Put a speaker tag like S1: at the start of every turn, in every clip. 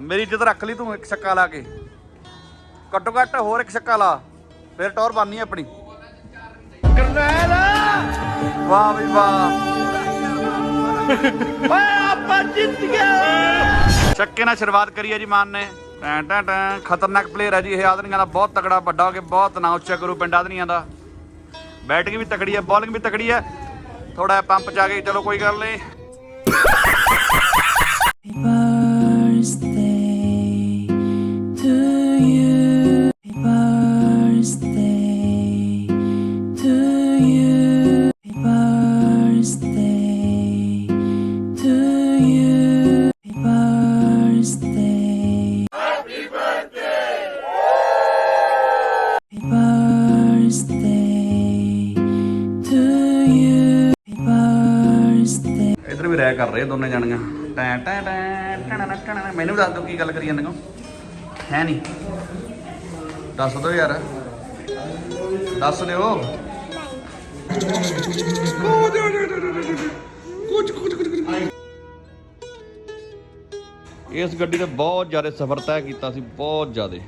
S1: ਮੇਰੀ ਇੱਜ਼ਤ ਰੱਖ ਲਈ ਤੂੰ ਇੱਕ ਛੱਕਾ ਲਾ ਕੇ। ਘੱਟੋ ਘੱਟ ਹੋਰ ਇੱਕ ਛੱਕਾ ਲਾ। ਫਿਰ ਟੌਰ ਬਣਨੀ ਆਪਣੀ। ਕਰਨੈਲ! ਵਾਹ ਵੀ ਵਾਹ। ਓਏ ਆਪਾਂ ਜਿੱਤ ਗਏ! ਛੱਕੇ ਨਾਲ ਸ਼ੁਰੂਆਤ ਕਰੀ ਹੈ ਜੀ ਮਾਨ ਨੇ। ਟੈਂ ਟੈਂ ਟੈਂ। ਖਤਰਨਾਕ ਪਲੇਅਰ ਹੈ ਜੀ ਇਹ ਆਦਨੀਆਂ ਦਾ ਬਹੁਤ ਤਕੜਾ ਵੱਡਾ ਹੋ ਕੇ ਬਹੁਤ ਨਾਂ ਉੱਚਾ ਕਰੂ ਪਿੰਡ ਆਦਨੀਆਂ ਦਾ। ਬੈਟਿੰਗ ਵੀ ਤਕੜੀ ਹੈ ਬੋਲਿੰਗ ਵੀ ਤਕੜੀ ਹੈ ਥੋੜਾ ਪੰਪ ਚ ਆ ਗਈ ਚਲੋ ਕੋਈ ਗੱਲ ਨਹੀਂ। ਰਹਿ ਦੋਨੇ ਜਾਣੀਆਂ। ਟੈਂ ਟੈਂ ਟੈਂ ਟਣਨ ਟਣਨ ਮੈਨੂੰ ਵੀ ਦੱਸ ਦਿਓ ਕੀ ਗੱਲ ਕਰੀ ਜਾਂਦੇ ਹੋ। ਹੈ ਨਹੀਂ ਦੱਸ ਦਿਓ ਯਾਰ। ਦੱਸ ਦਿਓ। ਇਸ ਗੱਡੀ ਤੇ ਬਹੁਤ ਜ਼ਿਆਦਾ ਸਫ਼ਰ ਤੈਅ ਕੀਤਾ ਸੀ ਬਹੁਤ ਜ਼ਿਆਦਾ।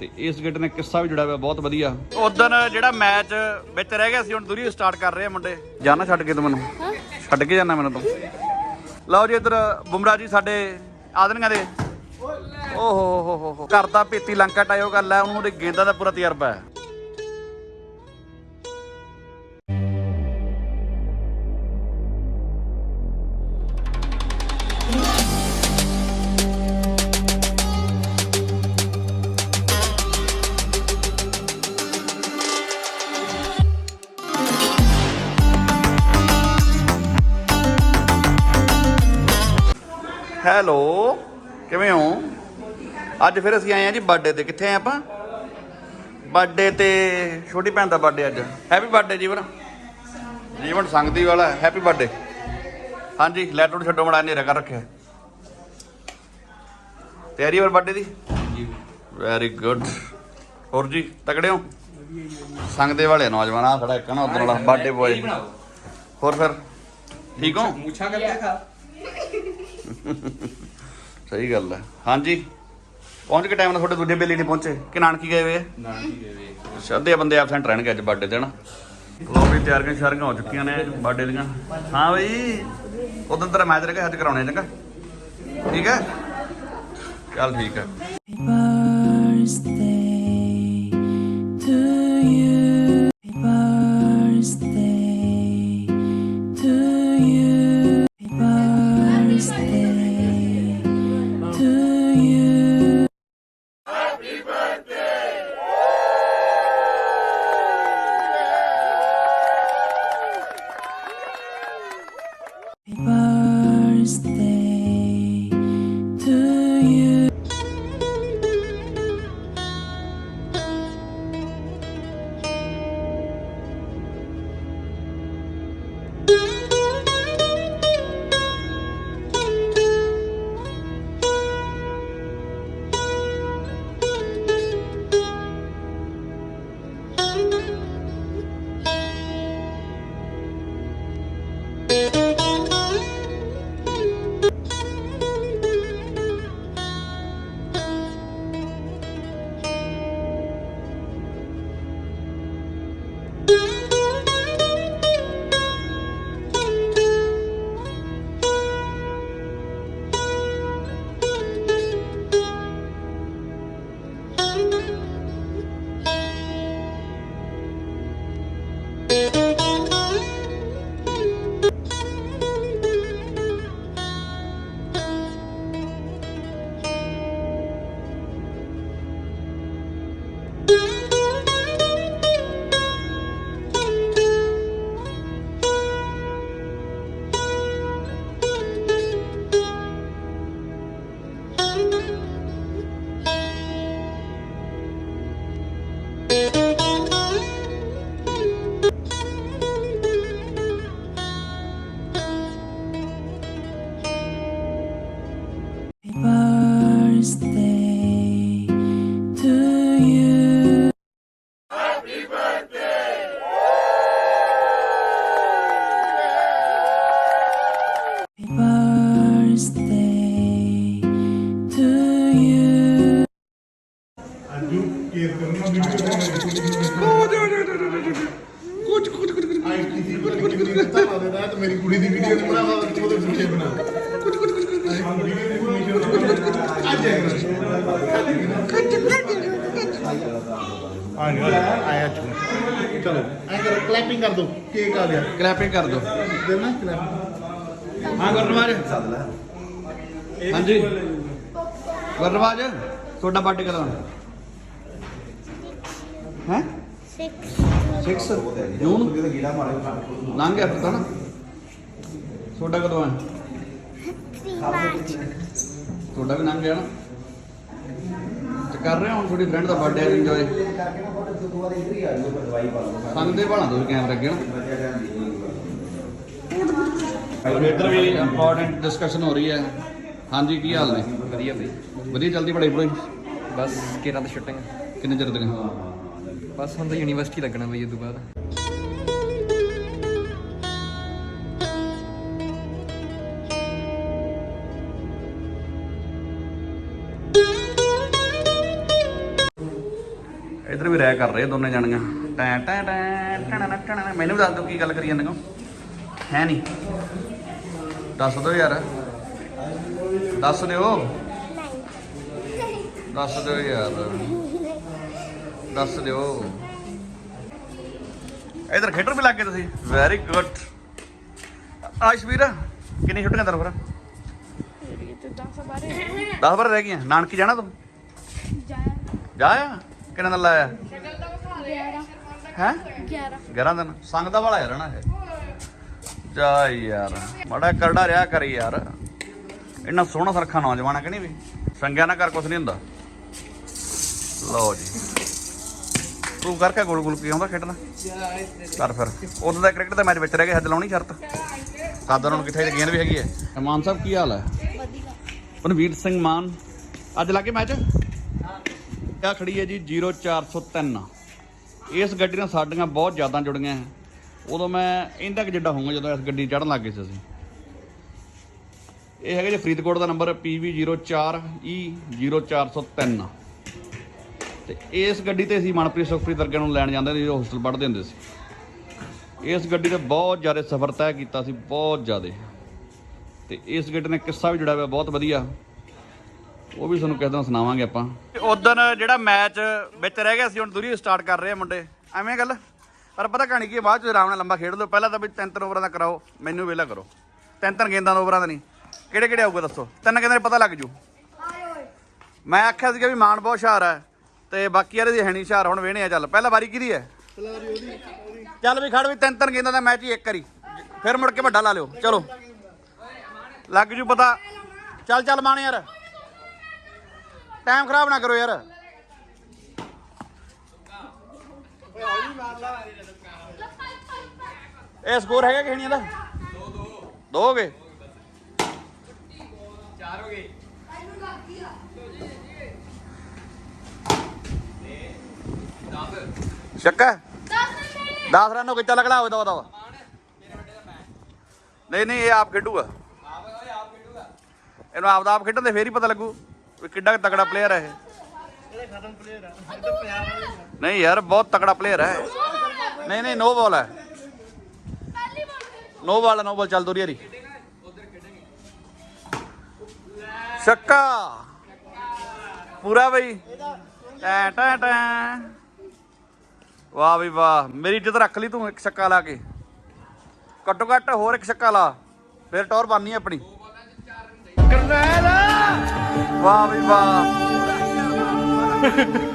S1: ਤੇ ਇਸ ਗੱਡੀ ਨੇ ਕਿੱਸਾ ਵੀ ਜੁੜਿਆ ਹੋਇਆ ਬਹੁਤ ਵਧੀਆ। ਉਦੋਂ ਜਿਹੜਾ ਮੈਚ ਵਿੱਚ ਰਹਿ ਗਿਆ ਸੀ ਹੁਣ ਦੂਰੀ ਸਟਾਰਟ ਕਰ ਰਹੇ ਆ ਮੁੰਡੇ। ਜਾਣਾ ਛੱਡ ਕੇ ਤੂੰ ਮੈਨੂੰ। ਛੱਡ ਕੇ ਜਾਣਾ ਮੈਨੂੰ ਤੂੰ। ਲਓ ਜੀ ਇੱਧਰ ਬੁਮਰਾ ਜੀ ਸਾਡੇ ਆਦਨੀਆਂ ਦੇ। ਓਹ ਹੋ ਹੋ ਹੋ ਹੋ। ਕਰਦਾ ਪੇਤੀ ਲੰਕਾ ਟਾਇਓ ਗੱਲ ਹੈ, ਉਹਨੂੰ ਉਹਦੇ ਗੇਂਦਾਂ ਦਾ ਪੂਰਾ ਤਜਰਬਾ ਹੈ। ਹੈਲੋ ਕਿਵੇਂ ਹੋ? ਅੱਜ ਫਿਰ ਅਸੀਂ ਆਏ ਆ ਜੀ ਬਰਥਡੇ ਤੇ। ਕਿੱਥੇ ਆਏ ਆਪਾਂ? ਬਰਥਡੇ ਤੇ ਛੋਟੀ ਭੈਣ ਦਾ ਬਰਥਡੇ ਅੱਜ। Happy birthday Jeevan. ਜੀਵਨ ਸੰਗਤੀ ਵਾਲਾ ਹੈਪੀ ਬਰਥਡੇ ਹਾਂਜੀ ਲੈਟਰ ਨੂੰ ਛੱਡੋ ਮੜਾ ਹਨੇਰਾ ਕਰ ਰੱਖਿਆ। ਤਿਆਰੀ ਹੋਰ ਬਰਥਡੇ ਦੀ? ਵੈਰੀ ਗੁੱਡ ਹੋਰ ਜੀ ਤਕੜੇ ਹੋ? ਸੰਗਦੇ ਵਾਲੇ ਨੌਜਵਾਨ ਆ ਖੜਾ ਇੱਕ ਨਾ ਉਧਰ ਵਾਲਾ ਬਰਥਡੇ ਬੋਏ ਹੋਰ ਫਿਰ ਠੀਕ ਹੋ?
S2: ਮੁੱਛਾਂ ਕਰਕੇ ਖਾ।
S1: ਸਹੀ ਗੱਲ ਹੈ। ਹਾਂਜੀ। ਪਹੁੰਚ ਕੇ ਟਾਈਮ ਨਾਲ ਤੁਹਾਡੇ ਦੂਜੇ ਬੇਲੀ ਨਹੀਂ ਪਹੁੰਚੇ। ਕਿ ਨਾਨਕੀ ਗਏ ਵੇ? ਆ?
S2: ਨਾ ਕੀ ਗਏ
S1: ਅੱਧੇ ਬੰਦੇ ਐਬਸੈਂਟ ਰਹਿਣਗੇ ਅੱਜ ਬਰਥਡੇ ਤੇ ਨਾ ਲੋ ਵੀ ਤਿਆਰੀਆਂ ਸ਼ਾਰੀਆਂ ਹੋ ਚੁੱਕੀਆਂ ਨੇ ਬਰਥਡੇ ਦੀਆਂ। ਹਾਂ ਬਈ ਉਦੋਂ ਤੇਰਾ ਮੈਚ ਰਹਿ ਗਿਆ ਅੱਜ ਕਰਾਉਣੇ ਚੰਗਾ? ਠੀਕ ਹੈ? ਚੱਲ ਠੀਕ ਹੈ।
S3: Birthday
S2: ਕੁਝ ਕੁਝ ਕੁਝ ਕੁਝ ਆਈ ਕਿਸੇ ਕੁਝ ਕੁਝ ਦਿੱਤਾ ਲਾ ਦੇਣਾ ਤੇ ਮੇਰੀ ਕੁੜੀ ਦੀ ਵੀਡੀਓ ਨਹੀਂ ਬਣਾ ਉਹਦੇ ਪਿੱਛੇ ਬਣਾ ਕੁਝ ਕੁਝ ਕੁਝ ਕੁਝ ਆ ਜਾਏਗਾ ਆ ਚਲੋ ਐ ਕਰੋ ਕਲੈਪਿੰਗ ਕਰ ਦੋ। ਕੇਕ ਆ ਗਿਆ
S1: ਕਲੈਪਿੰਗ ਕਰ ਦਿਓ
S2: ਦੇਣਾ ਕਲੈਪ
S1: ਹਾਂ ਗੁਰਨਵਾਜ ਹਾਂਜੀ। ਗੁਰਨਵਾਜ ਤੁਹਾਡਾ ਬਰਥਡੇ ਕਦੋਂ? ਹੈ? 6 6 ਜੂਨ? ਲੰਘ ਗਿਆ ਫਿਰ ਤਾਂ ਨਾ? ਤੁਹਾਡਾ ਕਦੋਂ ਹੈ ਤੁਹਾਡਾ ਵੀ ਲੰਘ ਗਿਆ ਨਾ? ਤੇ ਕਰ ਰਹੇ ਹੋ ਹੁਣ ਤੁਹਾਡੀ ਫਰੈਂਡ ਦਾ ਬਰਥਡੇ ਹੈ ਇੰਜੋਏ ਸੰਗ ਦੇ ਬਾਣਾ ਤੁਸੀਂ ਕੈਮਰਾ ਅੱਗੇ ਨਾ। ਔਰ ਇੱਧਰ ਵੀ ਇੰਪੋਰਟੈਂਟ ਡਿਸਕਸ਼ਨ ਹੋ ਰਹੀ ਹੈ। ਹਾਂਜੀ ਕੀ ਹਾਲ ਨੇ?
S4: ਵਧੀਆ ਬਈ।
S1: ਵਧੀਆ ਚੱਲਦੀ ਪੜਾਈ ਪੜਾਈ
S4: ਬਸ ਕਿਰਾਂ ਦਾ ਸ਼ੂਟਿੰਗ
S1: ਕਿੰਨੇ ਚਿਰ ਤੱਕ
S4: ਬਸ ਹੁਣ ਤਾਂ ਯੂਨੀਵਰਸਿਟੀ ਲੱਗਣਾ ਬਈ ਇਹ ਤੋਂ ਬਾਅਦ।
S1: ਇੱਧਰ ਵੀ ਰਹਿ ਕਰ ਰਹੇ ਦੋਨੇ ਜਾਣੀਆਂ। ਟੈਂ ਟੈਂ ਟੈਂ ਟਣਾ ਟਣਾ ਮੈਨੂੰ ਵੀ ਦੱਸ ਦਿਓ ਕੀ ਗੱਲ ਕਰੀ ਜਾਂਦੇ ਹੋ। ਹੈ ਨਹੀਂ। ਦੱਸ ਦਿਓ ਯਾਰ। ਦੱਸ ਦਿਓ। ਦੱਸ ਦਿਓ ਯਾਰ। ਦੱਸ ਦਿਓ। ਇਧਰ ਖੇਡਰ ਵੀ ਲੱਗ ਤੁਸੀਂ। ਵੈਰੀ ਗੁੱਡ ਆਸ਼ਵੀਰ ਕਿੰਨੀ ਛੁੱਟੀਆਂ ਤੈਨੂੰ ਫਿਰ? 10 ਬਾਰ ਰਹਿ ਗਈਆਂ। ਨਾਨਕੀ ਜਾਣਾ ਤੂੰ? ਜਾਇਆ ਕਿੰਨੇ ਦਿਨ ਲਾਇਆ? ਹੈ? 11 ਦਿਨ। ਸੰਗ ਦਾ ਵਾਲਾ ਯਾਰ ਨਾ ਜਾ ਯਾਰ। ਮੜਾ ਕਰੜਾ ਰਿਆ ਕਰੀ ਯਾਰ। ਇੰਨਾ ਸੋਹਣਾ ਸਰਖਾ ਨੌਜਵਾਨ ਹੈ ਕਿ ਨਹੀਂ ਵੀ? ਸੰਗਿਆ ਨਾ ਕਰ ਕੁਛ ਨਹੀਂ ਹੁੰਦਾ। ਲਓ ਜੀ। ਤੂੰ ਕਰਕੇ ਗੋਲ ਗੋਲ ਕੀ ਆਉਂਦਾ ਖੇਡਣਾ? ਕਰ ਫਿਰ। ਉਦੋਂ ਦਾ ਕ੍ਰਿਕਟ ਦਾ ਮੈਚ ਵਿੱਚ ਰਹਿ ਗਿਆ ਹੱਦ ਲਾਉਣੀ ਸ਼ਰਤ। ਸਾਦਰ ਨੂੰ ਕਿੱਥੇ ਗੇਂਦ ਵੀ ਹੈਗੀ ਹੈ। ਮਾਨ ਸਾਹਿਬ, ਕੀ ਹਾਲ ਹੈ? ਪਨਵੀਰ ਸਿੰਘ ਮਾਨ। ਅੱਜ ਲੱਗੇ ਮੈਚ ਆ ਖੜੀ ਹੈ ਜੀ? 0403 ਇਸ ਗੱਡੀ ਨਾਲ ਸਾਡੀਆਂ ਬਹੁਤ ਜ਼ਿਆਦਾ ਜੁੜੀਆਂ ਹੈ। ਉਦੋਂ ਮੈਂ ਇੰਦਾ ਕਿ ਜਿੱਡਾ ਹੋਊਗਾ ਜਦੋਂ ਇਸ ਗੱਡੀ ਚੜਨ ਲੱਗ ਗਏ ਸੀ ਅਸੀਂ। ਇਹ ਹੈਗਾ ਜੀ ਫਰੀਦਕੋਟ ਦਾ ਨੰਬਰ PV04E0403 ਤੇ ਇਸ ਗੱਡੀ ਤੇ ਅਸੀਂ ਮਨਪ੍ਰੀਤ ਸੁਖਪ੍ਰੀਤ ਵਰਗਿਆਂ ਨੂੰ ਲੈਣ ਜਾਂਦੇ ਸੀ ਜੋ ਹੋਸਟਲ ਪੜ੍ਹਦੇ ਹੁੰਦੇ ਸੀ। ਇਸ ਗੱਡੀ ਤੇ ਬਹੁਤ ਜ਼ਿਆਦਾ ਸਫ਼ਰ ਤੈਅ ਕੀਤਾ ਸੀ ਬਹੁਤ ਜ਼ਿਆਦਾ। ਤੇ ਇਸ ਗੱਡੀ ਨਾਲ ਕਿੱਸਾ ਵੀ ਜੁੜਿਆ ਹੋਇਆ ਬਹੁਤ ਵਧੀਆ। ਉਹ ਵੀ ਤੁਹਾਨੂੰ ਕਿਸੇ ਦਿਨ ਸੁਣਾਵਾਂਗੇ ਆਪਾਂ। ਉਦੋਂ ਜਿਹੜਾ ਮੈਚ ਵਿੱਚ ਰਹਿ ਗਿਆ ਸੀ ਹੁਣ ਦੂਰੀ ਸਟਾਰਟ ਕਰ ਰਹੇ ਆ ਮੁੰਡੇ। ਐਵੇਂ ਗੱਲ। ਪਰ ਪਤਾ ਕਹਾਣੀ ਕੀ ਬਾਅਦ ਚ ਆਰਾਮ ਨਾਲ ਲੰਬਾ ਖੇਡ ਲਓ। ਪਹਿਲਾਂ ਤਾਂ ਵੀ ਤਿੰਨ ਤਿੰਨ ਓਵਰਾਂ ਦਾ ਕਰਾਓ ਮੈਨੂੰ ਵੇਲਾ ਕਰੋ। ਤਿੰਨ ਤਿੰਨ ਗੇਂਦਾਂ ਦਾ ਓਵਰਾਂ ਦਾ ਨਹੀਂ। ਕਿਹੜੇ ਕਿਹੜੇ ਆਊਗਾ ਦੱਸੋ? ਤਿੰਨ ਗੇਂਦਾਂ ਦਾ ਪਤਾ ਲੱਗ ਜੂ। ਮੈਂ ਆਖਿਆ ਸੀਗਾ ਵੀ ਮਾਨ ਬਹੁਤ ਹੁਸ਼ਿਆਰ ਹੈ ਤੇ ਬਾਕੀ ਯਾਰ ਇਹਦੀ ਹੈ ਨਹੀਂ ਹੁਸ਼ਿਆਰ, ਹੁਣ ਵੇਹਣੇ ਆ, ਚੱਲ। ਪਹਿਲਾਂ ਵਾਰੀ ਕਿਹਦੀ ਹੈ? ਚੱਲ ਵੀ ਖੜ ਵੀ, ਤਿੰਨ ਤਿੰਨ ਗੇਂਦਾਂ ਦਾ ਮੈਚ ਹੀ ਇੱਕ ਵਾਰੀ। ਫਿਰ ਮੁੜ ਕੇ ਵੱਡਾ ਲਾ ਲਿਓ। ਚਲੋ। ਲੱਗ ਜੂ ਪਤਾ। ਚੱਲ ਚੱਲ ਮਾਣ ਯਾਰ। ਟਾਈਮ ਖਰਾਬ ਨਾ ਕਰੋ ਯਾਰ। ਇਹ ਸਕੋਰ ਹੈਗਾ ਕਿ ਨਹੀਂ ਇਹਦਾ? ਦੋ ਦੋ ਦੋ ਹੋ ਗਏ ਚਾਰ ਹੋ ਗਏ ਸ਼ੱਕਾ? 10 ਰਨ ਹੋ ਗਏ ਚੱਲ ਅਗਲਾ ਹੋਵੇ ਦੋ ਦੋ ਨਹੀਂ ਨਹੀਂ ਇਹ ਆਪ ਖੇਡੂਗਾ। ਇਹਨੂੰ ਆਪ ਦਾ ਆਪ ਖੇਡਣ ਦੇ ਫੇਰ ਹੀ ਪਤਾ ਲੱਗੂ ਵੀ ਕਿੱਡਾ ਤਕੜਾ ਪਲੇਅਰ ਹੈ ਇਹ। ਨਹੀਂ ਯਾਰ ਬਹੁਤ ਤਕੜਾ ਪਲੇਅਰ ਹੈ। ਨਹੀਂ ਨਹੀਂ ਨੋ ਬਾਲ ਹੈ। ਨੋ ਬਾਲ ਨੋ ਬਾਲ ਚੱਲ ਦੂਰੀ ਹਰੀ ਛੱਕਾ ਪੂਰਾ ਬਈ। ਟੈ ਟੈ ਟੈ। ਵਾਹ ਵੀ ਵਾਹ ਮੇਰੀ ਇੱਜ਼ਤ ਰੱਖ ਲਈ ਤੂੰ ਇੱਕ ਛੱਕਾ ਲਾ ਕੇ। ਘੱਟੋ ਘੱਟ ਹੋਰ ਇੱਕ ਛੱਕਾ ਲਾ ਫਿਰ ਟੌਰ ਬਣਨੀ ਆਪਣੀ। ਕਰਨੈਲ! ਵਾਹ ਵੀ ਵਾਹ।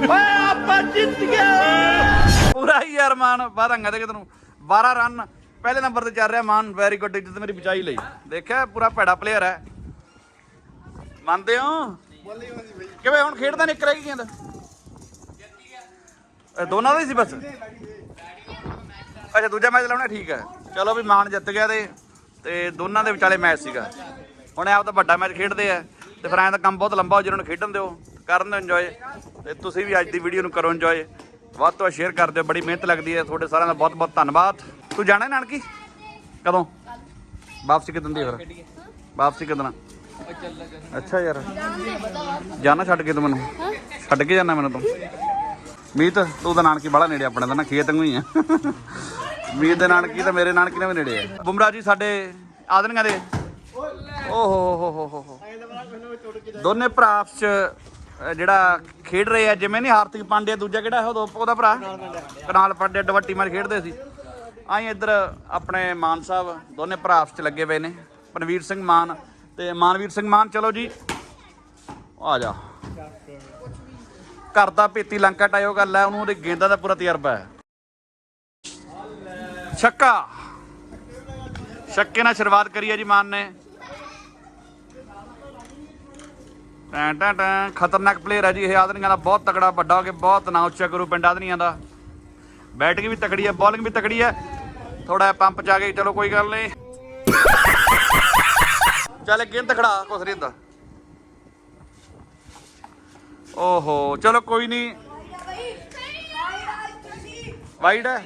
S1: ਓਏ ਆਪਾਂ ਜਿੱਤ ਗਏ! ਪੂਰਾ ਹੀ ਯਾਰ ਮਾਨ ਬਾਰਾਂਗਾ ਦੇ ਤੈਨੂੰ। 12 ਰਨ ਪਹਿਲੇ ਨੰਬਰ ਤੇ ਚੱਲ ਰਿਹਾ ਮਾਨ ਵੈਰੀ ਗੁੱਡ ਇੱਜ਼ਤ ਮੇਰੀ ਬਚਾਈ ਲਈ। ਦੇਖਿਆ ਪੂਰਾ ਭੈੜਾ ਪਲੇਅਰ ਹੈ। ਮੰਨਦੇ ਹੋ? ਕਿਵੇਂ ਹੁਣ ਖੇਡਦਾ ਨਿਕ ਰਹਿ ਗਈ ਗੇਂਦ ਇਹ ਦੋਨਾਂ ਦਾ ਹੀ ਸੀ ਬਸ? ਅੱਛਾ, ਦੂਜਾ ਮੈਚ ਲਾਉਣਾ, ਠੀਕ ਹੈ। ਚਲੋ ਵੀ ਮਾਨ ਜਿੱਤ ਗਿਆ ਤੇ ਤੇ ਦੋਨਾਂ ਦੇ ਵਿਚਾਲੇ ਮੈਚ ਸੀਗਾ। ਹੁਣ ਆਪ ਤਾਂ ਵੱਡਾ ਮੈਚ ਖੇਡਦੇ ਆ, ਤੇ ਫਿਰ ਐਂ ਤਾਂ ਕੰਮ ਬਹੁਤ ਲੰਬਾ ਹੋ ਜਿਹਨਾਂ ਨੂੰ ਖੇਡਣ ਦਿਓ, ਕਰਨ ਦਿਓ ਇੰਜੋਏ ਤੇ ਤੁਸੀਂ ਵੀ ਅੱਜ ਦੀ ਵੀਡੀਓ ਨੂੰ ਕਰੋ ਇੰਜੋਏ ਵੱਧ ਤੋਂ ਵੱਧ ਸ਼ੇਅਰ ਕਰ ਦਿਓ, ਬੜੀ ਮਿਹਨਤ ਲੱਗਦੀ ਹੈ। ਤੁਹਾਡੇ ਸਾਰਿਆਂ ਦਾ ਬਹੁਤ ਬਹੁਤ ਧੰਨਵਾਦ। ਤੂੰ ਜਾਣਾ ਨਾਨਕੀ? ਕਦੋਂ? ਵਾਪਸੀ ਕਿਦੋਂ ਦੀ ਫਿਰ? ਵਾਪਸੀ ਕਿਦੋਂ ਅੱਛਾ ਯਾਰ। ਜਾਣਾ ਛੱਡ ਕੇ ਤੂੰ ਮੈਨੂੰ? ਛੱਡ ਕੇ ਜਾਣਾ ਮੈਨੂੰ ਤੂੰ? ਮੀਤ, ਤੂੰ ਤਾਂ ਨਾਨਕੀ ਬੜਾ ਨੇੜੇ ਆਪਣੇ ਦਾ ਨਾ ਖੇਤ ਨੂੰ ਹੀ ਆ। ਮੀਤ ਦੇ ਨਾਨਕੀ ਤਾਂ ਮੇਰੇ ਨਾਨਕੀ ਨਾਲ ਵੀ ਨੇੜੇ ਆ। ਬੁਮਰਾ ਜੀ, ਸਾਡੇ ਆਦਨੀਆਂ ਦੇ। ਓਹ ਹੋ ਹੋ ਹੋ ਹੋ ਦੋਨੇ ਭਰਾ ਆਪਸ ਚ ਜਿਹੜਾ ਖੇਡ ਰਹੇ ਆ, ਜਿਵੇਂ ਨਹੀਂ ਹਾਰਦਿਕ ਪਾਂਡਿਆ ਦੂਜਾ ਕਿਹੜਾ ਉਹ ਉਹਦਾ ਉਹਦਾ ਭਰਾ? ਕਨਾਲ ਪਾਂਡਿਆ ਡਵੱਟੀ ਮਾਰ ਖੇਡਦੇ ਸੀ। ਆਈ ਇੱਧਰ ਆਪਣੇ ਮਾਨ ਸਾਹਿਬ, ਦੋਨੇ ਭਰਾ ਆਪਸ ਚ ਲੱਗੇ ਪਏ ਨੇ। ਪਨਵੀਰ ਸਿੰਘ ਮਾਨ ਤੇ ਮਾਨਵੀਰ ਸਿੰਘ ਮਾਨ, ਚਲੋ ਜੀ। ਆ ਜਾ। ਘਰ ਦਾ ਪੇਤੀ ਲੰਕਾ ਟਾਇਓ ਗੱਲ ਹੈ, ਉਹਨੂੰ ਉਹਦੇ ਗੇਂਦਾਂ ਦਾ ਪੂਰਾ ਤਜਰਬਾ ਹੈ। ਛੱਕਾ। ਛੱਕੇ ਨਾਲ ਸ਼ੁਰੂਆਤ ਕਰੀ ਹੈ ਜੀ ਮਾਨ ਨੇ। ਟੈਂ ਟੈਂ ਟੈਂ, ਖਤਰਨਾਕ ਪਲੇਅਰ ਹੈ ਜੀ ਇਹ ਆਦਨੀਆਂ ਦਾ, ਬਹੁਤ ਤਕੜਾ, ਵੱਡਾ ਹੋ ਕੇ ਬਹੁਤ ਨਾਂ ਉੱਚਾ ਕਰੂ ਪਿੰਡ ਆਦਨੀਆਂ ਦਾ। ਬੈਟਿੰਗ ਵੀ ਤਕੜੀ ਹੈ ਬੋਲਿੰਗ ਵੀ ਤਕੜੀ ਹੈ। ਥੋੜਾ ਪੰਪ ਚ ਆ ਗਈ ਚਲੋ ਕੋਈ ਗੱਲ ਨਹੀਂ। ਚੱਲ ਗੇਂਦ ਖੜਾ ਕੁਛ ਨਹੀਂ ਹੁੰਦਾ। ਓਹੋ ਚਲੋ ਕੋਈ ਨਹੀਂ ਵਾਈਡ ਹੈ?